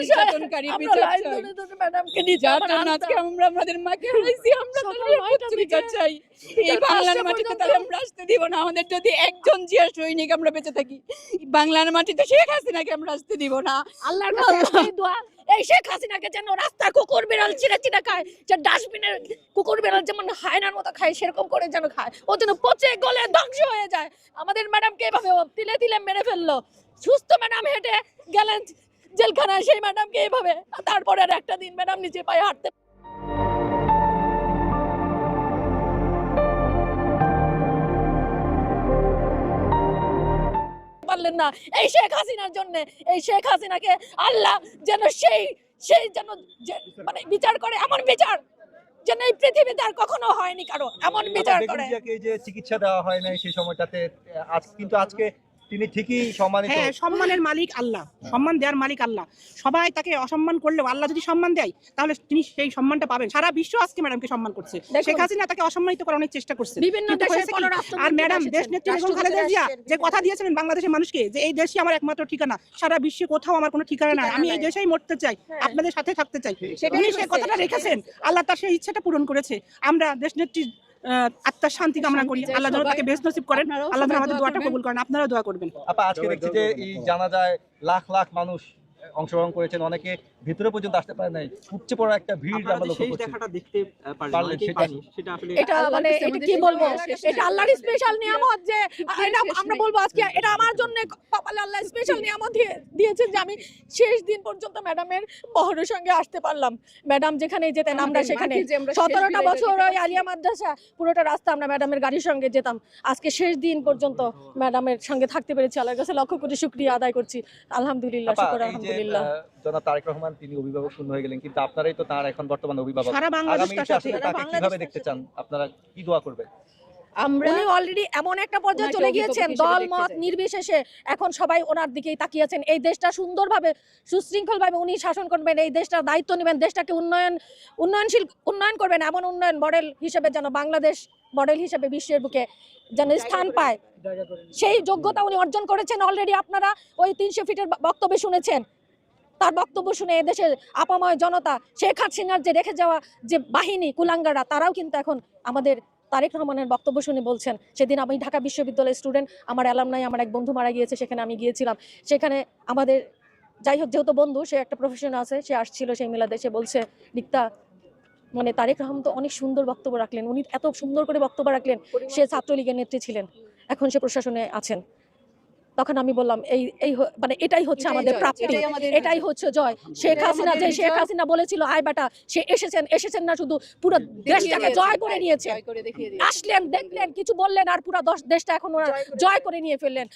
নির্যাতনকারী আজকে আমরা আমাদের মাকে হারাইছি আমরা তার সকাল নয়টা নিরাপদ বিচার চাই। এই বাংলার মাটিতে তাহলে আমরা আসতে দিব না আমাদের যদি একজন জিয়া সৈনিক আমরা বেঁচে থাকি। বাংলার মাটিতে শেখ হাসিনাকে আমরা আসতে দিব না। আল্লাহর দোয়া এই শেখ হাসিনাকে যেন রাস্তায় কুকুর বিড়াল ছিঁড়ে খায় যে ডাস্টবিনের কুকুর বিড়াল যেমন হায়নার মতো খায় সেরকম করে যেন খায়। ও যেন পচে গলে ধ্বংস হয়ে যায়। আমাদের ম্যাডামকে এভাবে তিলে তিলে মেরে ফেলল। সুস্থ ম্যাডাম হেঁটে গেলেন জেলখানায় সেই ম্যাডামকে এইভাবে তারপরে আর একটা দিন ম্যাডাম নিজে পায়ে হাঁটতে পারলেন না। এই শেখ হাসিনার জন্য এই শেখ হাসিনাকে আল্লাহ যেন সেই সেই যেন মানে বিচার করে এমন বিচার যেন এই পৃথিবীতে আর কখনো হয়নি কারও এমন বিচার করে। যে চিকিৎসা দেওয়া হয় নাই সেই সময়টাতে আজ কিন্তু আজকে তিনি ঠিকই সম্মানিত। হ্যাঁ সম্মানের মালিক আল্লাহ সম্মান দেওয়ার মালিক আল্লাহ। সবাই তাকে অসম্মান করলেও আল্লাহ যদি সম্মান দেয় তাহলে তিনি সেই সম্মানটা পাবেন। সারা বিশ্ব আজকে ম্যাডামকে সম্মান করছে। শেখ হাসিনা তাকে অসম্মানিত করার অনেক চেষ্টা করছে। বিভিন্ন আর ম্যাডাম দেশ নেত্রী বেগম খালেদা জিয়া যে কথা দিয়েছিলেন বাংলাদেশের মানুষকে যে এই দেশই আমার একমাত্র ঠিকানা সারা বিশ্বে কোথাও আমার কোনো ঠিকানা নাই। আমি এই দেশেই মরতে চাই হ্যাঁ। আপনাদের সাথে থাকতে চাই। উনি সেই কথাটা রেখেছেন আল্লাহ তার সেই ইচ্ছাটা পূরণ করেছে। আমরা দেশ নেত্রীর আহ, আত্মার শান্তি কামনা করি। আল্লাহ যেন তাকে বেশ নসিব করেন। আল্লাহ আমাদের দোয়াটা কবুল করেন। আপনারাও দোয়া করবেন। আপা আজকে দেখছি যে এই জানা যায় লাখ লাখ মানুষ অংশগ্রহণ করেছেন। অনেকে ভিতরে পর্যন্ত আসতে পারে নাই। উপচে পড়া একটা ভিড় আপনারা আমরা লক্ষ্য করছি। দেখাটা দেখতে পারলেন পারলেন, সেটা- সেটা আসলে এটা মানে এটা কি বলব? এটা আল্লাহর স্পেশাল নিয়ামত যে এটা আমরা বলব আজকে এটা আমার জন্য কপালে আল্লাহ স্পেশাল নিয়ামত দিয়ে দিয়েছেন যে আমি শেষ দিন পর্যন্ত ম্যাডামের বহরের সঙ্গে আসতে পারলাম। ম্যাডাম যেখানে যেতেন আমরা সেখানে সতেরোটা বছর ওই আলিয়া মাদ্রাসা পুরোটা রাস্তা আমরা ম্যাডামের গাড়ির সঙ্গে যেতাম। আজকে শেষ দিন পর্যন্ত ম্যাডামের সঙ্গে থাকতে পেরেছি। আল্লাহর কাছে লক্ষ কোটি শুক্রিয়া আদায় করছি। আলহামদুলিল্লাহ শুকর আলহামদুলিল্লাহ। জনাব তারেক রহমান তিনি অভিভাবক শূন্য হয়ে গেলেন কিন্তু আপনারাই তো তার এখন বর্তমানে অভিভাবক। সারা বাংলাদেশ আগামী তার দিনে সাথে আসলে সারা তাকে বাংলাদেশ কীভাবে তার দেখতে চান? আপনারা কি দোয়া করবেন? আমরা উনি অলরেডি এমন একটা পর্যায়ে চলে গিয়েছেন দল মত নির্বিশেষে এখন সবাই ওনার দিকেই তাকিয়েছেন এই দেশটা সুন্দরভাবে সুশৃঙ্খলভাবে উনি শাসন করবেন এই দেশটার দায়িত্ব নেবেন দেশটাকে উন্নয়ন উন্নয়নশীল উন্নয়ন করবেন এমন উন্নয়ন মডেল হিসেবে যেন বাংলাদেশ মডেল হিসেবে বিশ্বের বুকে যেন স্থান পায়। সেই যোগ্যতা উনি অর্জন করেছেন অলরেডি আপনারা ওই তিনশো ফিটের বক্তব্য শুনেছেন। তার বক্তব্য শুনে এদেশের আপাময় জনতা শেখ হাসিনার যে রেখে যাওয়া যে বাহিনী কুলাঙ্গারা তারাও কিন্তু এখন আমাদের তারেক রহমানের বক্তব্য শুনে বলছেন, সেদিন আমি ঢাকা বিশ্ববিদ্যালয়ের স্টুডেন্ট, আমার অ্যালাম নাই, আমার এক বন্ধু মারা গিয়েছে, সেখানে আমি গিয়েছিলাম। সেখানে আমাদের, যাই হোক, যেহেতু বন্ধু, সে একটা প্রফেশন আছে, সে আসছিল সেই মেলাতে, সে বলছে, রিক্তা মানে তারেক রহমান তো অনেক সুন্দর বক্তব্য রাখলেন, উনি এত সুন্দর করে বক্তব্য রাখলেন, সে ছাত্রলীগের নেত্রী ছিলেন, এখন সে প্রশাসনে আছেন। তখন আমি বললাম এই এই মানে এটাই হচ্ছে আমাদের প্রাপ্তি। এটাই হচ্ছে জয়। শেখ হাসিনা যে শেখ হাসিনা বলেছিল আয় বেটা সে এসেছেন এসেছেন না শুধু পুরো দেশটাকে জয় করে নিয়েছে। দেখিয়ে দিয়েছে। আসলেন দেখলেন কিছু বললেন আর পুরো দশ দেশটা এখন ওরা জয় করে নিয়ে ফেললেন।